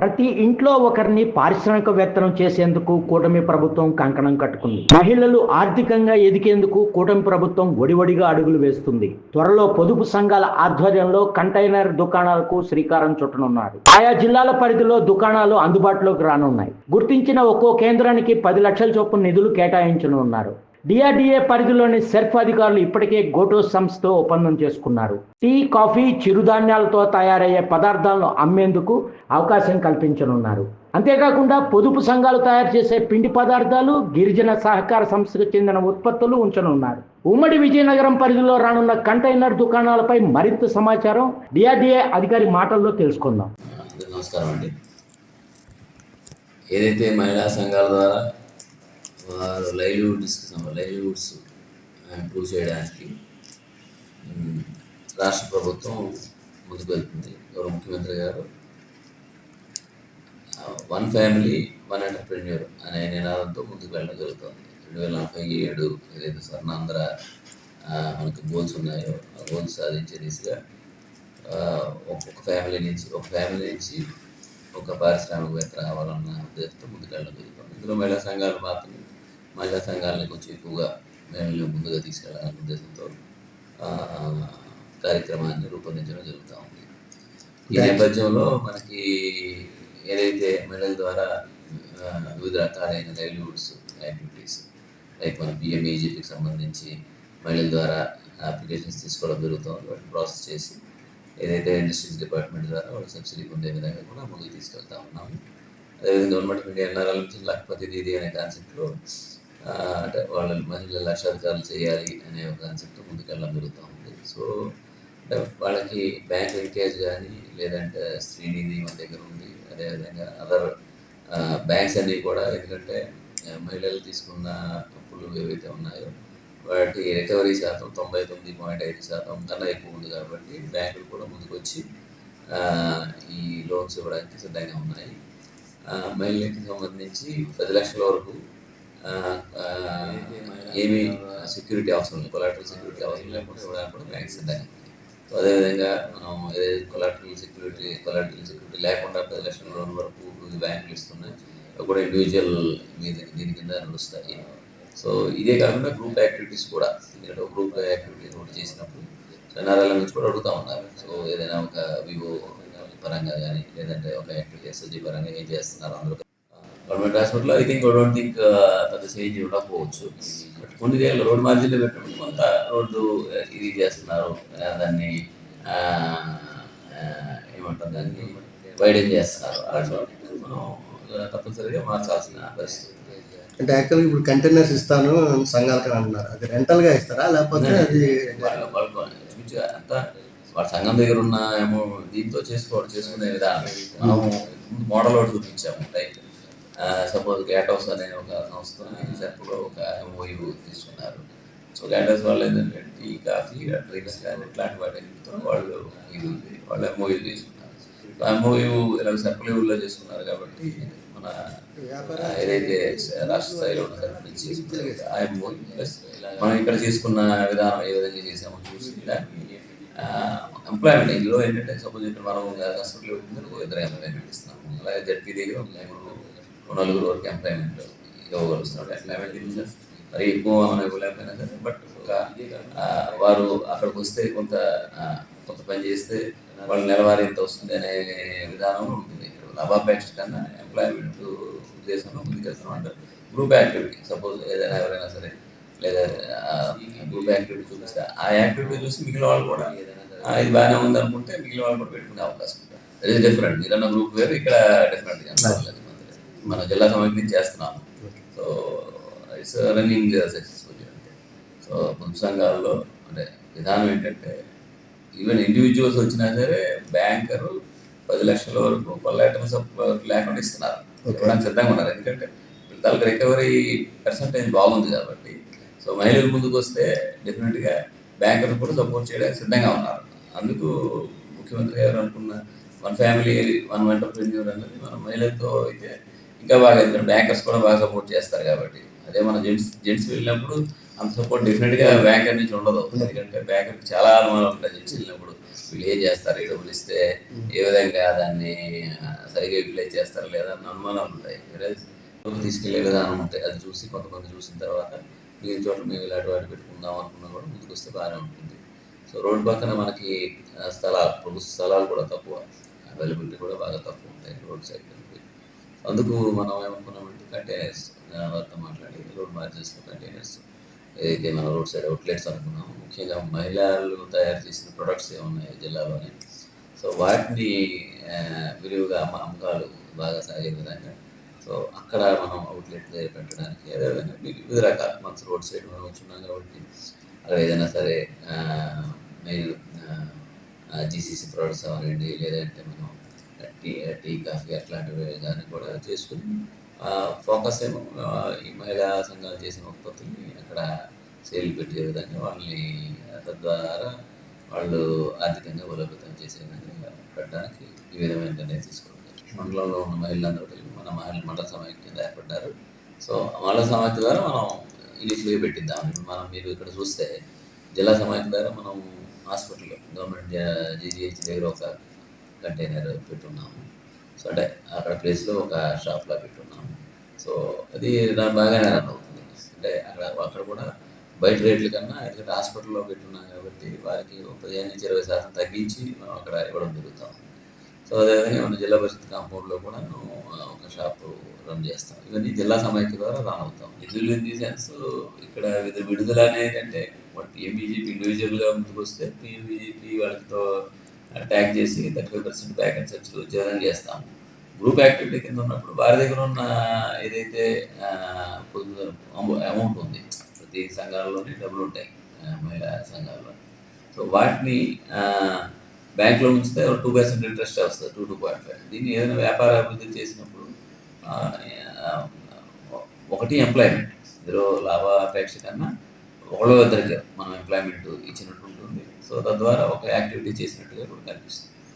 ప్రతి ఇంట్లో ఒకరిని పారిశ్రామికవేత్తనం చేసేందుకు కూటమి ప్రభుత్వం కంకణం కట్టుకుంది. మహిళలు ఆర్థికంగా ఎదిగేందుకు కూటమి ప్రభుత్వం ఒడివడిగా అడుగులు వేస్తుంది. త్వరలో పొదుపు సంఘాల ఆధ్వర్యంలో కంటైనర్ దుకాణాలకు శ్రీకారం చుట్టనున్నారు. ఆయా జిల్లాల పరిధిలో దుకాణాలు అందుబాటులోకి రానున్నాయి. గుర్తించిన ఒక్కో కేంద్రానికి పది లక్షల చొప్పున నిధులు కేటాయించనున్నారు. డిఆర్డీఏ పరిధిలోని సెర్ఫ్ అధికారులు ఇప్పటికే గోటో సంస్థతో ఒప్పందం చేసుకున్నారు. టీ కాఫీ చిరుధాన్యాలతో తయారయ్యే పదార్థాలను అమ్మేందుకు అవకాశం కల్పించనున్నారు. అంతేకాకుండా పొదుపు సంఘాలు తయారు చేసే పిండి పదార్థాలు గిరిజన సహకార సంస్థకు చెందిన ఉత్పత్తులు ఉంచనున్నారు. ఉమ్మడి విజయనగరం పరిధిలో రానున్న కంటైనర్ దుకాణాలపై మరింత సమాచారం డిఆర్డీఏ అధికారి మాటల్లో తెలుసుకుందాం. నమస్కారం అండి. ఏదైతే మహిళా సంఘాల ద్వారా వారు లైవ్లీవుడ్స్కి లైవ్లీవుడ్స్ ఇంప్రూవ్ చేయడానికి రాష్ట్ర ప్రభుత్వం ముందుకు వెళ్తుంది. గౌరవ ముఖ్యమంత్రి గారు వన్ ఫ్యామిలీ వన్ ఎంటర్ప్రెన్యూర్ అనే నినాదంతో ముందుకు వెళ్ళడం జరుగుతుంది. రెండు వేల నలభై ఏడు ఏదైతే స్వర్ణాంధ్ర మనకు గోల్స్ ఉన్నాయో ఆ గోల్స్ సాధించే దిశగా ఒక్కొక్క ఫ్యామిలీ నుంచి ఒక ఫ్యామిలీ నుంచి ఒక పారిశ్రామికవేత్త రావాలన్న ఉద్దేశంతో ముందుకు వెళ్ళడం జరుగుతుంది. ఇందులో మహిళా సంఘాలు మాత్రమే మహిళా సంఘాలను కొంచెం ఎక్కువగా మహిళలు ముందుగా తీసుకెళ్ళాలనే ఉద్దేశంతో కార్యక్రమాన్ని రూపొందించడం జరుగుతూ ఉంది. ఈ నేపథ్యంలో మనకి ఏదైతే మహిళల ద్వారా వివిధ రకాలైన లైవ్లీవుడ్స్ యాక్టివిటీస్ లైక్ మన పిఎంఈజీపీకి సంబంధించి మహిళల ద్వారా అప్లికేషన్స్ తీసుకోవడం జరుగుతుంది వాటిని ప్రాసెస్ చేసి ఏదైతే ఇండస్ట్రీస్ డిపార్ట్మెంట్ ద్వారా వాళ్ళు సబ్సిడీ పొందే విధంగా కూడా ముందుకు తీసుకెళ్తా ఉన్నాము. అదేవిధంగా గవర్నమెంట్ ఆఫ్ ఇండియా ఎన్ఆర్ఎల్ నుంచి లఖపతి దీది అనే కాన్సెప్ట్లో అంటే వాళ్ళ మహిళలు లక్షాధికారులు చేయాలి అనే ఒక కాన్సెప్ట్ ముందుకెళ్ళడం జరుగుతూ ఉంది. సో అంటే వాళ్ళకి బ్యాంక్ లింకేజ్ కానీ లేదంటే శ్రీనిధి మన దగ్గర ఉంది అదేవిధంగా అదర్ బ్యాంక్స్ అన్నీ కూడా ఎందుకంటే మహిళలు తీసుకున్న అప్పులు ఏవైతే ఉన్నాయో వాటి రికవరీ శాతం తొంభై తొమ్మిది పాయింట్ ఐదు శాతం కన్నా ఎక్కువ ఉంది కాబట్టి బ్యాంకులు కూడా ముందుకొచ్చి ఈ లోన్స్ ఇవ్వడానికి సిద్ధంగా ఉన్నాయి. మహిళలకి సంబంధించి పది లక్షల వరకు ఏమీ సెక్యూరిటీ అవసరం ఉంది కొలాటరల్ సెక్యూరిటీ అవసరం లేకుండా ఇవ్వడానికి కూడా బ్యాంక్స్ సిద్ధంగా సో అదేవిధంగా మనం ఏదైతే కొలాటరల్ సెక్యూరిటీ కొలాటరల్ సెక్యూరిటీ లేకుండా పది లక్షల లోన్ వరకు బ్యాంకులు ఇస్తున్నాయి అవి కూడా ఇండివిజువల్ మీద దీని కింద నడుస్తాయి. సో ఇదే కాకుండా గ్రూప్ యాక్టివిటీస్ కూడా ఎందుకంటే గ్రూప్ యాక్టివిటీస్ ఒకటి చేసినప్పుడు ఎన్ఆర్ఎల్ నుంచి కూడా అడుగుతూ ఉన్నారు. సో ఏదైనా ఒక వివో పరంగా కానీ లేదంటే ఒక యాక్టివిటీ ఎస్ఎస్జీ పరంగా ఏం చేస్తున్నారు అందరూ గవర్నమెంట్ హాస్పిటల్లో ఐ థింక్ డోంట్ థింక్ పెద్ద చేంజ్ ఉండకపోవచ్చు బట్ కొన్ని దగ్గర రోడ్ మార్జిన్లో పెట్టినప్పుడు కొంత రోడ్డు ఇది చేస్తున్నారు దాన్ని ఏమంటారు దాన్ని వైడెన్ చేస్తున్నారు. అలాంటి మనం తప్పనిసరిగా మార్చాల్సిన పరిస్థితి. అంటే యాక్చువల్గా ఇప్పుడు కంటైనర్స్ ఇస్తాను సంఘాలకు అంటున్నారు. అది రెంటల్గా ఇస్తారా లేకపోతే అది అంతా వాళ్ళ సంఘం దగ్గర ఉన్న ఏమో దీంతో చేసుకోవడం చేసుకునే విధానం. మనం మోడల్ ఒకటి చూపించాము లైక్ సపోజ్ గ్యాట్ హౌస్ అనే ఒక సంస్థ సెర్పులో ఒక ఎంఓయూ తీసుకున్నారు సో గ్యాట్ హౌస్ వాళ్ళు ఏంటంటే టీ కాఫీ డ్రింక్స్ కానీ ఇట్లాంటి వాటితో వాళ్ళు ఇది ఉంది. వాళ్ళు ఎంఓయూ తీసుకున్నారు ఎంఓయూ ఇలా సెర్పులేవుల్లో చేసుకున్నారు కాబట్టి మన ఏదైతే రాష్ట్ర స్థాయిలో ఉన్న చేసుకున్నారు ఆ ఎంఓయూ ప్లస్ మనం ఇక్కడ చేసుకున్న విధానం ఏ విధంగా చేసామో చూసి దాన్ని ఎంప్లాయ్మెంట్ ఇందులో ఏంటంటే సపోజ్ మనం హాస్పిటల్ ఒక ఇద్దరు ఎంప్లాయ్మెంట్ ఇస్తున్నాము అలాగే జడ్పీ దగ్గర ఒక నలుగురు వరకు ఎంప్లాయ్మెంట్ ఇవ్వగలుగుతున్నాడు. ఎంప్లాయ్మెంట్ సెన్స్ మరి ఎక్కువ మనం ఇవ్వలేకపోయినా సరే బట్ వారు అక్కడికి వస్తే కొంత కొంత పని చేస్తే వాళ్ళు నెలవారీ ఎంత వస్తుంది అనే విధానం ఉంటుంది. లాభాపేక్ష కన్నా ఎంప్లాయ్మెంట్ ఉద్దేశంలో ముందుకెళ్తున్నాం అంటే గ్రూప్ యాక్టివిటీ సపోజ్ ఏదైనా ఎవరైనా సరే లేదా గ్రూప్ యాక్టివిటీ చూపిస్తే ఆ యాక్టివిటీ చూసి మిగిలిన వాళ్ళు కూడా ఆ, ఇది బాగానే ఉంది అనుకుంటే మిగిలిన వాళ్ళు కూడా పెట్టుకునే అవకాశం ఉంటుంది. అది డిఫరెంట్ మీరన్న గ్రూప్ వేరు ఇక్కడ డిఫరెంట్ మన జిల్లా నుంచి చేస్తున్నాము. So it's running successful so పొదుపు సంఘాల్లో అంటే విధానం ఏంటంటే ఈవెన్ ఇండివిజువల్స్ వచ్చినా సరే బ్యాంకరు పది లక్షల వరకు కొల్లాటల్ సపోర్ట్ లేకుండా ఇస్తున్నారు. ఇవ్వడానికి సిద్ధంగా ఉన్నారు. ఎందుకంటే వాళ్ళకి రికవరీ పర్సంటేజ్ బాగుంది కాబట్టి. సో మహిళలు ముందుకు వస్తే డెఫినెట్గా బ్యాంకర్ కూడా సపోర్ట్ చేయడానికి సిద్ధంగా ఉన్నారు. అందుకు ముఖ్యమంత్రి గారు అనుకున్న వన్ ఫ్యామిలీ వన్ ఎంటర్ప్రెన్యూర్ అన్నది మన మహిళలతో అయితే ఇంకా బాగా ఎందుకంటే బ్యాంకర్స్ కూడా బాగా సపోర్ట్ చేస్తారు కాబట్టి. అదే మన జెంట్స్ జెంట్స్ వెళ్ళినప్పుడు అంత సపోర్ట్ డెఫినెట్గా బ్యాంకర్ నుంచి ఉండదు. ఎందుకంటే బ్యాంకర్కి చాలా అనుమానాలు ఉంటాయి జెంట్స్ వెళ్ళినప్పుడు. వీళ్ళు ఏం చేస్తారు? ఈ డబ్బులు ఇస్తే ఏ విధంగా దాన్ని ఆ, సరిగా యూటిలైజ్ చేస్తారు లేదా అన్న అనుమానాలు ఉంటాయి. తీసుకెళ్ళే విధానం ఉంటాయి అది చూసి కొంతమంది చూసిన తర్వాత మిగిలిన చోట్ల మేము ఇలాంటి వాటి పెట్టుకుందాం అనుకున్నా కూడా ముందుకు వస్తే బాగానే ఉంటుంది. సో రోడ్డు పక్కన మనకి స్థలాలు ప్రభుత్వ స్థలాలు కూడా తక్కువ. అవైలబిలిటీ కూడా బాగా తక్కువ ఉంటాయి రోడ్ సైడ్ అందుకు మనం ఏమనుకున్నామంటే కంటైనర్స్ వారితో మాట్లాడి రోడ్ మార్జిన్స్లో కంటైనర్స్ ఏదైతే మనం రోడ్ సైడ్ అవుట్లెట్స్ అనుకున్నాము ముఖ్యంగా మహిళలు తయారు చేసిన ప్రొడక్ట్స్ ఏమున్నాయి జిల్లాలోనే. సో వాటిని విరివిగా అమ్మకాలు బాగా సాగే విధంగా సో అక్కడ మనం అవుట్లెట్ దగ్గర పెట్టడానికి అదేవిధంగా వివిధ రకాల మన రోడ్ సైడ్ మనం వచ్చున్నాం కాబట్టి అక్కడ ఏదైనా సరే మెయిన్ జీసీసీ ప్రొడక్ట్స్ అవనండి లేదంటే మనం టీ టీ కాఫీ అట్లాంటివి కానీ కూడా చేసుకుని ఫోకస్ ఏమో ఈ మహిళా సంఘాలు చేసిన ఉత్పత్తుల్ని అక్కడ సేల్ పెట్టే విధంగా వాళ్ళని తద్వారా వాళ్ళు ఆర్థికంగా బలోపేతం చేసే విధంగా పెట్టడానికి ఈ విధమైన నిర్ణయం తీసుకోవడం మండలంలో ఉన్న మహిళలందరూ కలిపి మన మహిళ మండల సమాఖ్య కింద ఏర్పడ్డారు. సో మండల సమాఖ్య ద్వారా మనం ఇనిషియల్గా పెట్టిద్దాం. మనం మీరు ఇక్కడ చూస్తే జిల్లా సమాఖ్య ద్వారా మనం హాస్పిటల్ గవర్నమెంట్ జీజీహెచ్ దగ్గర ఒక కంటైనర్ పెట్టున్నాము. సో అంటే అక్కడ ప్లేస్లో ఒక షాప్లో పెట్టున్నాము. సో అది దాని బాగానే రన్ అవుతుంది. అంటే అక్కడ అక్కడ కూడా బయట రేట్ల కన్నా ఎందుకంటే హాస్పిటల్లో పెట్టున్నాం కాబట్టి వారికి పదిహేను నుంచి ఇరవై శాతం తగ్గించి మనం అక్కడ ఇవ్వడం జరుగుతాం. సో అదేవిధంగా మన జిల్లా పరిషత్ కాంపౌండ్లో కూడా ఒక షాప్ రన్ చేస్తాం. ఇవన్నీ జిల్లా సమైక్య ద్వారా రన్ అవుతాం. నిధులు ఇన్ ది సెన్స్ ఇక్కడ విధ విడుదల అనేది అంటే ఎంబీజీపీ ఇండివిజువల్గా ముందుకు వస్తే పిఎంబీజీపీ వాళ్ళతో ట్యాగ్ చేసి thirty five percent back and subsidy వచ్చే చేస్తాం. గ్రూప్ యాక్టివిటీ కింద ఉన్నప్పుడు వారి దగ్గర ఉన్న ఏదైతే అమౌంట్ ఉంది ప్రతి సంఘాలలోనే డబ్బులు ఉంటాయి మహిళా సంఘాల్లో. సో వాటిని బ్యాంక్లో ఉంచితే టూ పర్సెంట్ ఇంట్రెస్ట్ వస్తుంది టూ టూ పాయింట్ ఫైవ్. దీన్ని ఏదైనా వ్యాపార అభివృద్ధి చేసినప్పుడు ఒకటి ఎంప్లాయ్మెంట్. ఇందులో లాభాపేక్ష కన్నా ఒకళ్ళో ఇద్దరికి మనం ఎంప్లాయ్మెంట్ ఇచ్చినట్టు సో తద్వారా ఒక యాక్టివిటీ చేసినట్టుగా కూడా కనిపిస్తుంది.